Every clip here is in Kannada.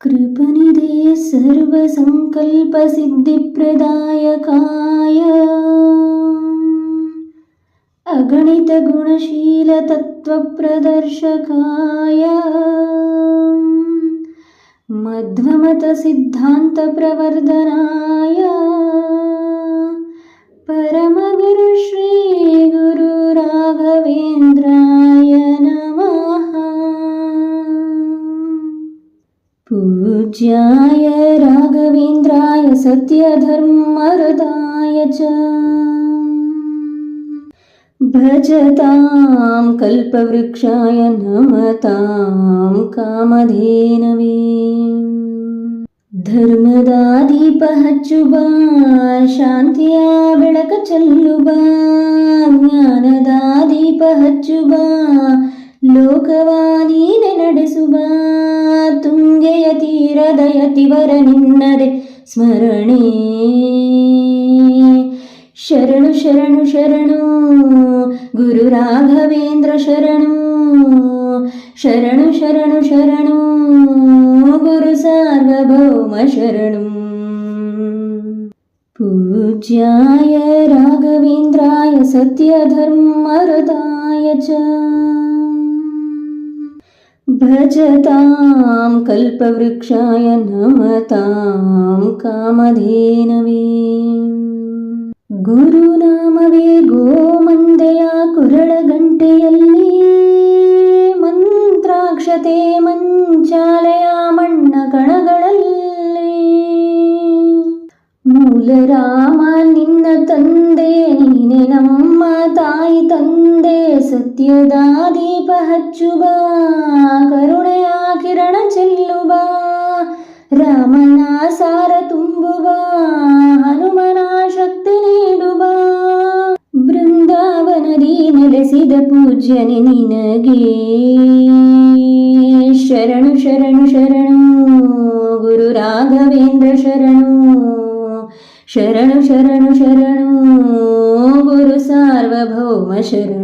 कृपनिधे सर्वसङ्कल्पसिद्धिप्रदायकाय। अगणितगुणशीलतत्त्वप्रदर्शकाय। मध्वमतसिद्धान्तप्रवर्धनाय। परमगुरु पूज्याय राघवेन्द्राय सत्यधर्मरदाय च भजतां कल्पवृक्षाय नमतां कामधेनवे ಧರ್ಮದಾದೀಪ ಹಚ್ಚುಬ ಶಾಂತಿಯ ಬೆಳಕ ಚೆಲ್ಲುಬ ಜ್ಞಾನದ ದೀಪ ಹಚ್ಚುಬ ಲೋಕವಾನೀನೆ ತೀರದ ಯತಿವರ ನಿನ್ನದೆ ಸ್ಮರಣೆ ಶರಣು ಶರಣು ಶರಣು ಗುರು ರಾಘವೇಂದ್ರ ಶರಣು ಶರಣು ಶರಣು ಶರಣು ಗುರು ಸಾರ್ವಭೌಮ ಶರಣು पूज्याय राघवेन्द्राय सत्यधर्मरताय च भजतां कल्पवृक्षाय नमतां कामधेनवे ಗುರುನಾಮವೇ ಗೋಮಂದೆಯ ಕುರಳಗಂಟೆಯಲ್ಲಿ ಮಂತ್ರಾಕ್ಷತೆ ಮಂಚಾಲಯ ಮಣ್ಣ ಕಣಗಳಲ್ಲಿ ಮೂಲರಾಮ ನಿನ್ನ ತಂದೆ ನೀನೆ ನಮ್ಮ ತಾಯಿ ತಂದೆ ಸತ್ಯದ ದೀಪ ಕರುಣೆಯ ಕಿರಣ ಚೆಲ್ಲುವ ರಾಮನ ಸಾರ ತುಂಬುವ ಹನುಮನ ಶಕ್ತಿ ನೀಡುವ ಬೃಂದಾವನದಿ ನೆಲೆಸಿದ ಪೂಜ್ಯನೆ ನಿನಗೆ. ಶರಣು ಶರಣು ಶರಣು, ಗುರು ರಾಘವೇಂದ್ರ ಶರಣು. ಶರಣು ಶರಣು ಶರಣು, ಗುರು ಸಾರ್ವಭೌಮ ಶರಣು. ಶ್ರೀ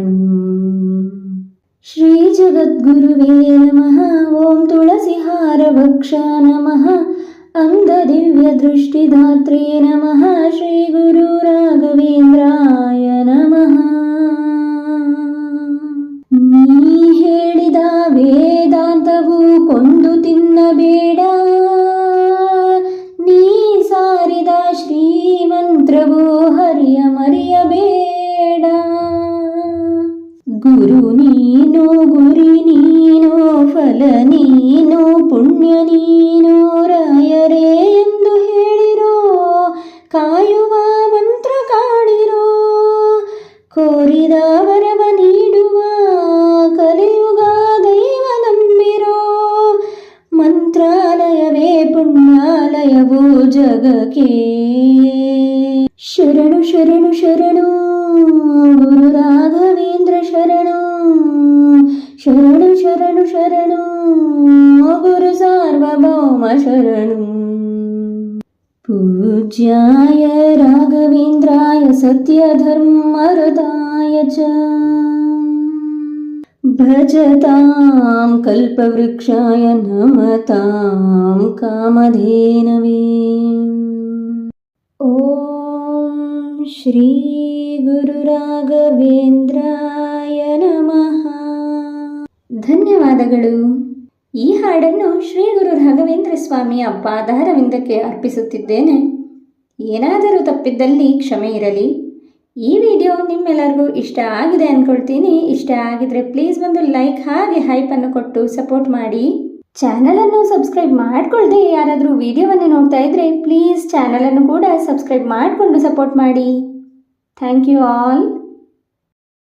ಜಗದ್ಗುರುವೇ ನಮಃ. ಓಂ ತುಳಸಿಹಾರ ಭಕ್ಷ ನಮಃ. ಅಂಧ ದಿವ್ಯ ದೃಷ್ಟಿದಾತ್ರೇ ನಮಃ. ಶ್ರೀ ಗುರು ರಾಘವೇಂದ್ರಾಯ ನಮಃ. ನೀ ಹೇಳಿದ ವೇದಾಂತವು ಕೊಂದು ತಿನ್ನಬೇಡ. ನೀ ಸಾರಿದ ಶ್ರೀಮಂತ್ರವು ಹರಿಯ ಮರೆಯಬೇಡ. ಗುರು ನೀನು ಗುರಿ ನೀನು ಪುಣ್ಯ ನೀನು ರಾಯರೇ ಎಂದು ಹೇಳಿರೋ, ಕಾಯುವ ಮಂತ್ರ ಕಾಣಿರೋ ಕೋರಿದ ವರವ ನೀಡುವ ಕಲಿಯುಗ ದೈವ ನಂಬಿರೋ, ಮಂತ್ರಾಲಯವೇ ಪುಣ್ಯಾಲಯವು ಜಗಕ್ಕೆ. ಶರಣು ಶರಣು ಶರಣು, ಗುರು ರಾಘವೇಂದ್ರ ಶರಣು ಶರಣು ಶರಣು. ಸಾರ್ವಭೌಮ ಶರಣು पूज्याय राघवेन्द्राय सत्यधर्मरताय च भजतां कल्पवृक्षाय नमतां कामधेनवे ॐ श्रीगुरुराघवेन्द्राय नमः ಧನ್ಯವಾದಗಳು ಈ ಹಾಡನ್ನು ಶ್ರೀ ಗುರು ರಾಘವೇಂದ್ರ ಸ್ವಾಮಿಯ ಪಾದಾರವಿಂದಕ್ಕೆ ಅರ್ಪಿಸುತ್ತಿದ್ದೇನೆ. ಏನಾದರೂ ತಪ್ಪಿದ್ದಲ್ಲಿ ಕ್ಷಮೆ ಇರಲಿ. ಈ ವಿಡಿಯೋ ನಿಮ್ಮೆಲ್ಲರಿಗೂ ಇಷ್ಟ ಆಗಿದೆ ಅಂದ್ಕೊಳ್ತೀನಿ ಇಷ್ಟ ಆಗಿದ್ರೆ ಪ್ಲೀಸ್ ಒಂದು ಲೈಕ್, ಹಾಗೆ ಹೈಪನ್ನು ಕೊಟ್ಟು ಸಪೋರ್ಟ್ ಮಾಡಿ. ಚಾನಲನ್ನು ಸಬ್ಸ್ಕ್ರೈಬ್ ಮಾಡಿಕೊಳ್ಳದೆ ಯಾರಾದರೂ ವಿಡಿಯೋವನ್ನು ನೋಡ್ತಾ ಇದ್ರೆ ಪ್ಲೀಸ್ ಚಾನಲನ್ನು ಕೂಡ ಸಬ್ಸ್ಕ್ರೈಬ್ ಮಾಡಿಕೊಂಡು ಸಪೋರ್ಟ್ ಮಾಡಿ. Thank you all.